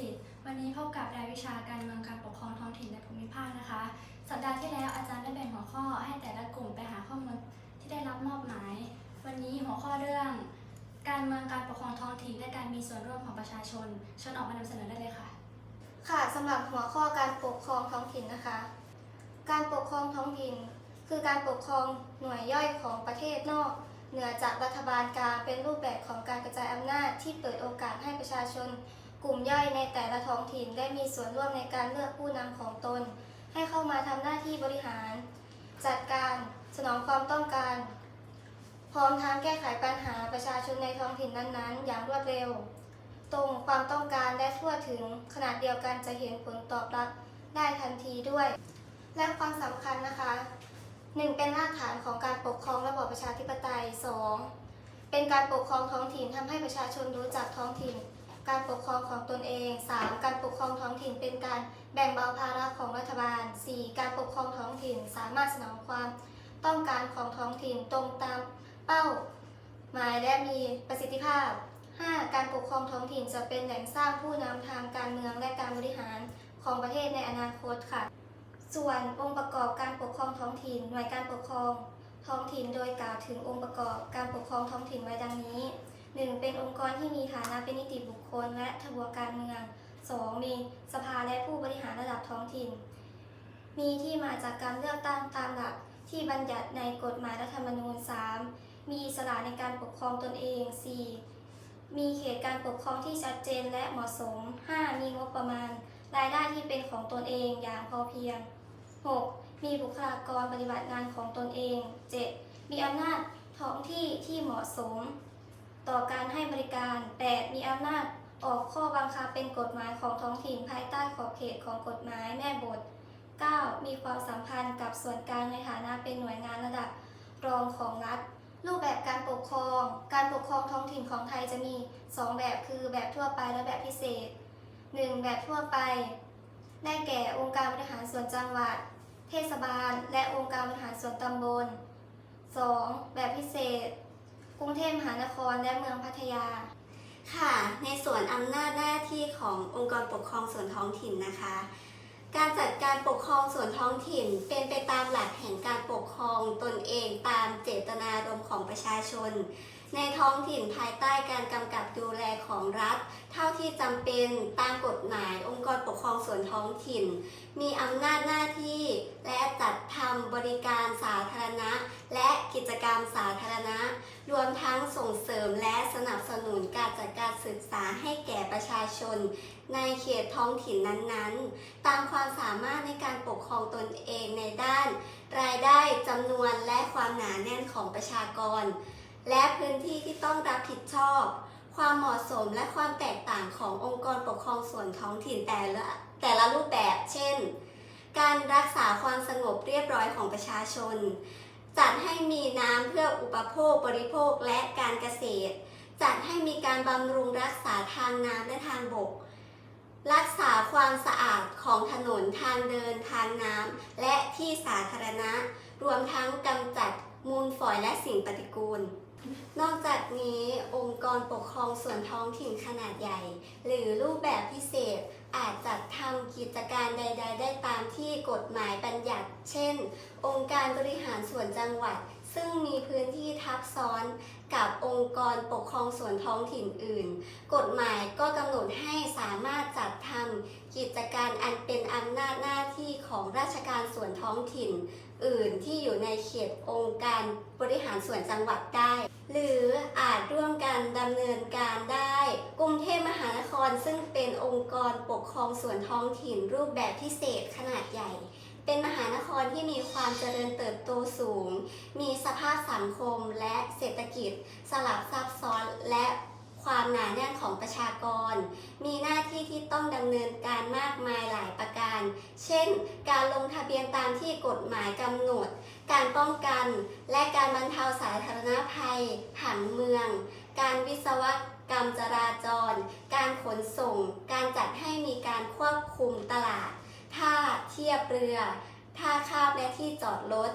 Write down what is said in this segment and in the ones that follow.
สิทธิ์ วันนี้พบกับรายวิชาการเมืองการปกครองท้องถิ่นในภูมิภาคนะคะ สัปดาห์ที่แล้วอาจารย์ได้แบ่งหัวข้อให้แต่ละกลุ่มไปหาข้อมูลที่ได้รับมอบหมาย วันนี้หัวข้อเรื่อง การเมืองการปกครองท้องถิ่นและการมีส่วนร่วมของประชาชนชิญออกมานำเสนอได้เลยค่ะ ค่ะสำหรับหัวข้อการปกครองท้องถิ่นนะคะ การปกครองท้องถิ่น คือการปกครองหน่วยย่อยของประเทศนอกเหนือจากรัฐบาลกลางเป็นรูปแบบของการกระจายอำนาจที่เปิดโอกาสให้ประชาชน กลุ่มย่อยในแต่ละท้องถิ่นได้มีส่วนร่วมในการเลือกผู้นำของตน ให้เข้ามาทำหน้าที่บริหาร จัดการสนองความต้องการ พร้อมทั้งแก้ไขปัญหาประชาชนในท้องถิ่นนั้นๆ อย่างรวดเร็ว ตรงความต้องการและทั่วถึงขนาดเดียวกันจะเห็นผลตอบรับได้ทันทีด้วย และความสำคัญนะคะหนึ่งเป็นรากฐานของการปกครองระบอบประชาธิปไตยสองเป็นการปกครองท้องถิ่นทำให้ประชาชนรู้จักท้องถิ่น การปกครองของตนเอง 3. การปกครองท้องถิ่นเป็นการแบ่งเบาภาระของรัฐบาล 4. การปกครองท้องถิ่นสามารถสนองความต้องการของท้องถิ่นตรงตามเป้าหมายและมีประสิทธิภาพ 5. การปกครองท้องถิ่นจะเป็นแหล่งสร้างผู้นำทางการเมืองและการบริหารของประเทศในอนาคตค่ะ ส่วนองค์ประกอบการปกครองท้องถิ่น หน่วยการปกครองท้องถิ่นโดยกล่าวถึงองค์ประกอบการปกครองท้องถิ่นไว้ดังนี้ 1. เป็นองค์กรที่มีฐานะเป็นนิติบุคคล และทบวการเมือง 2. มีสภาและผู้บริหารระดับท้องถิ่น มีที่มาจากการเลือกตั้งตามหลักที่บัญญัติในกฎหมายรัฐธรรมนูญ 3. มีอิสระในการปกครองตนเอง 4. มีเขตการปกครองที่ชัดเจนและเหมาะสม 5. มีงบประมาณ รายได้ที่เป็นของตนเองอย่างพอเพียง 6. มีบุคลากรปฏิบัติงานของตนเอง 7. มีอำนาจท้องที่ที่เหมาะสม ต่อการให้บริการ 8. มีอำนาจออกข้อบังคับเป็นกฎหมายของท้องถิ่นภายใต้ขอบเขตของกฎหมายแม่บท 9. มีความสัมพันธ์กับส่วนกลางในฐานะเป็นหน่วยงานระดับรองของรัฐ รูปแบบการปกครอง การปกครองท้องถิ่นของไทยจะมี 2 แบบคือแบบทั่วไปและแบบพิเศษ 1. แบบทั่วไป ได้แก่องค์การบริหารส่วนจังหวัด เทศบาล และองค์การบริหารส่วนตำบล 2. แบบพิเศษ กรุงเทพมหานครและเมืองพัทยา ค่ะ ในส่วนอำนาจหน้าที่ขององค์กรปกครองส่วนท้องถิ่นนะคะ การจัดการปกครองส่วนท้องถิ่นเป็นไปตามหลักแห่งการปกครองตนเองตามเจตนารมณ์ของประชาชน ในท้องถิ่นภายใต้การกำกับดูแลของรัฐ เท่าที่จำเป็นตามกฎหมายองค์กรปกครองส่วนท้องถิ่น มีอำนาจหน้าที่และจัดทำบริการสาธารณะ และกิจกรรมสาธารณะ รวมทั้งส่งเสริมและสนับสนุนการจัดการศึกษาให้แก่ประชาชน ในเขตท้องถิ่นนั้นๆ ตามความสามารถในการปกครองตนเองในด้าน รายได้จำนวนและความหนาแน่นของประชากร และพื้นที่ที่ต้องรับผิดชอบ ความเหมาะสมและความแตกต่างขององค์กรปกครองส่วนท้องถิ่นแต่ละแต่ละรูปแบบ เช่น การรักษาความสงบเรียบร้อยของประชาชน จัดให้มีน้ำเพื่ออุปโภคบริโภคและการเกษตร จัดให้มีการบำรุงรักษาทางน้ำและทางบก รักษาความสะอาดของถนนทางเดินทางน้ำและที่สาธารณะ รวมทั้งกำจัดมูลฝอยและสิ่งปฏิกูล นอกจากนี้องค์กรปกครองส่วนท้องถิ่นขนาดใหญ่ หรือรูปแบบพิเศษ กิจการใด ๆ ได้ตามที่กฎหมายบัญญัติ เช่น องค์การบริหารส่วนจังหวัด ซึ่งมีพื้นที่ทับซ้อนกับองค์กรปกครองส่วนท้องถิ่นอื่น กฎหมายก็กำหนดให้สามารถจัดทำกิจการอันเป็นอำนาจหน้าที่ ของราชการส่วนท้องถิ่น อื่นที่อยู่ในเขตองค์การบริหารส่วนจังหวัดได้ หรืออาจร่วมกันดำเนินการได้ กรุงเทพมหานครซึ่งเป็นองค์กรปกครองส่วนท้องถิ่นรูปแบบพิเศษขนาดใหญ่ เป็นมหานครที่มีความเจริญเติบโตสูง มีสภาพสังคมและเศรษฐกิจ สลับซับซ้อนและ ความหนาแน่นของประชากร มีหน้าที่ที่ต้องดำเนินการมากมายหลายประการ เช่น การลงทะเบียนตามที่กฎหมายกำหนด การป้องกัน และการบรรเทาสาธารณภัยผังเมือง การวิศวกรรมจราจร การขนส่ง การจัดให้มีการควบคุมตลาด ท่าเทียบเรือ ท่าข้ามและที่จอดรถ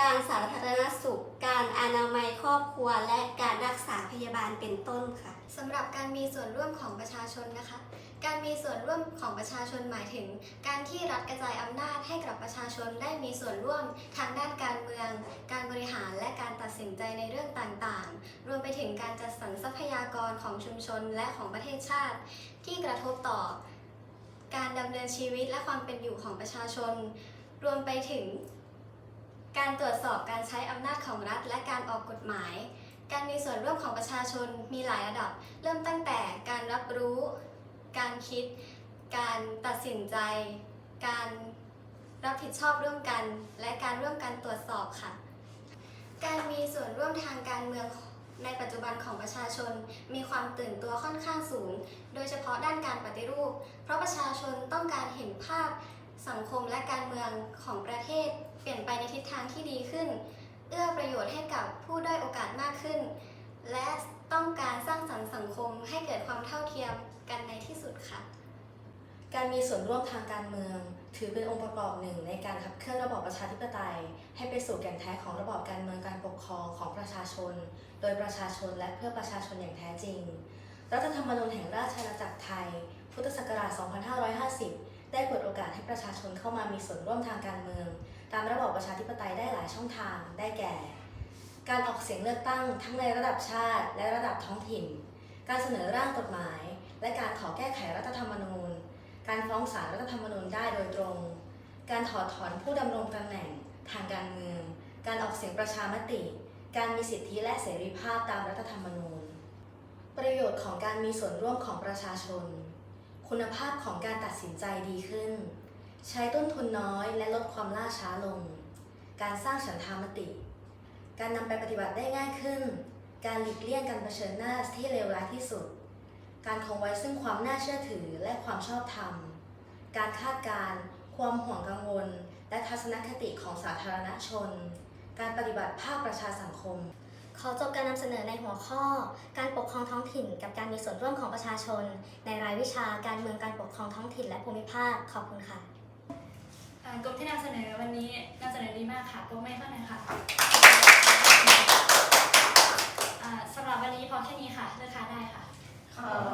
การสาธารณสุข การอนามัยครอบครัว และการรักษาพยาบาลเป็นต้นค่ะสำหรับการมีส่วนร่วมของประชาชนนะคะ การมีส่วนร่วมของประชาชนหมายถึง การที่รัฐกระจายอำนาจให้กับประชาชนได้มีส่วนร่วมทางด้านการเมือง การบริหารและการตัดสินใจในเรื่องต่างๆ รวมไปถึงการจัดสรรทรัพยากรของชุมชนและของประเทศชาติ ที่กระทบต่อ การดำเนินชีวิตและความเป็นอยู่ของประชาชน รวมไปถึง การตรวจสอบการใช้อำนาจของรัฐและการออกกฎหมาย การมีส่วนร่วมของประชาชนมีหลายระดับ เริ่มตั้งแต่การรับรู้ การคิด การตัดสินใจ การรับผิดชอบร่วมกัน และการร่วมกันตรวจสอบค่ะ การมีส่วนร่วมทางการเมืองในปัจจุบันของประชาชนมีความตื่นตัวค่อนข้างสูง โดยเฉพาะด้านการปฏิรูป เพราะประชาชนต้องการเห็นภาพสังคมและการเมืองของประเทศ เปลี่ยนไปในทิศทางที่ดีขึ้น เอื้อประโยชน์ให้กับผู้ได้อยโอกาสมากขึ้น และต้องการสร้างสรรค์สังคมให้เกิดความเท่าเทียมกันในที่สุดค่ะ การมีส่วนร่วมทางการเมือง ถือเป็นองค์ประกอบหนึ่งในการขับเคลื่อนระบอบประชาธิปไตย ให้ไปสู่แก่นแท้ของระบอบการเมืองการปกครองของประชาชน โดยประชาชนและเพื่อประชาชนอย่างแท้จริง รัฐธรรมนูญแห่งราชอาณาจักรไทย พุทธศักราช 2550 ได้เปิดโอกาสให้ประชาชนเข้ามามีส่วนร่วมทางการเมือง ตามระบอบประชาธิปไตยได้หลายช่องทาง ได้แก่ การออกเสียงเลือกตั้งทั้งในระดับชาติ และระดับท้องถิ่น การเสนอร่างกฎหมาย และการขอแก้ไขรัฐธรรมนูญ การฟ้องศาลรัฐธรรมนูญได้โดยตรง การถอดถอนผู้ดำรงตำแหน่งทางการเมือง การออกเสียงประชามติ การมีสิทธิและเสรีภาพตามรัฐธรรมนูญ ประโยชน์ของการมีส่วนร่วมของประชาชน คุณภาพของการตัดสินใจดีขึ้น ใช้ต้นทุนน้อยและลดความล่าช้าลง การสร้างฉันทามติ การนำไปปฏิบัติได้ง่ายขึ้น การหลีกเลี่ยงการเผชิญหน้าที่เลวร้ายที่สุด การคงไว้ซึ่งความน่าเชื่อถือและความชอบธรรม การคาดการณ์ความห่วงกังวล และทัศนคติของสาธารณชน การปฏิบัติภาคประชาสังคม ขอจบการนำเสนอในหัวข้อ การปกครองท้องถิ่น กับการมีส่วนร่วมของประชาชน ในรายวิชาการเมืองการปกครองท้องถิ่นและภูมิภาค ขอบคุณค่ะ กลุ่มที่นำเสนอวันนี้นำเสนอดีมากค่ะโปรไม่เท่าไหร่ค่ะสำหรับวันนี้พอแค่นี้ค่ะเลิกค้าได้ค่ะขอบ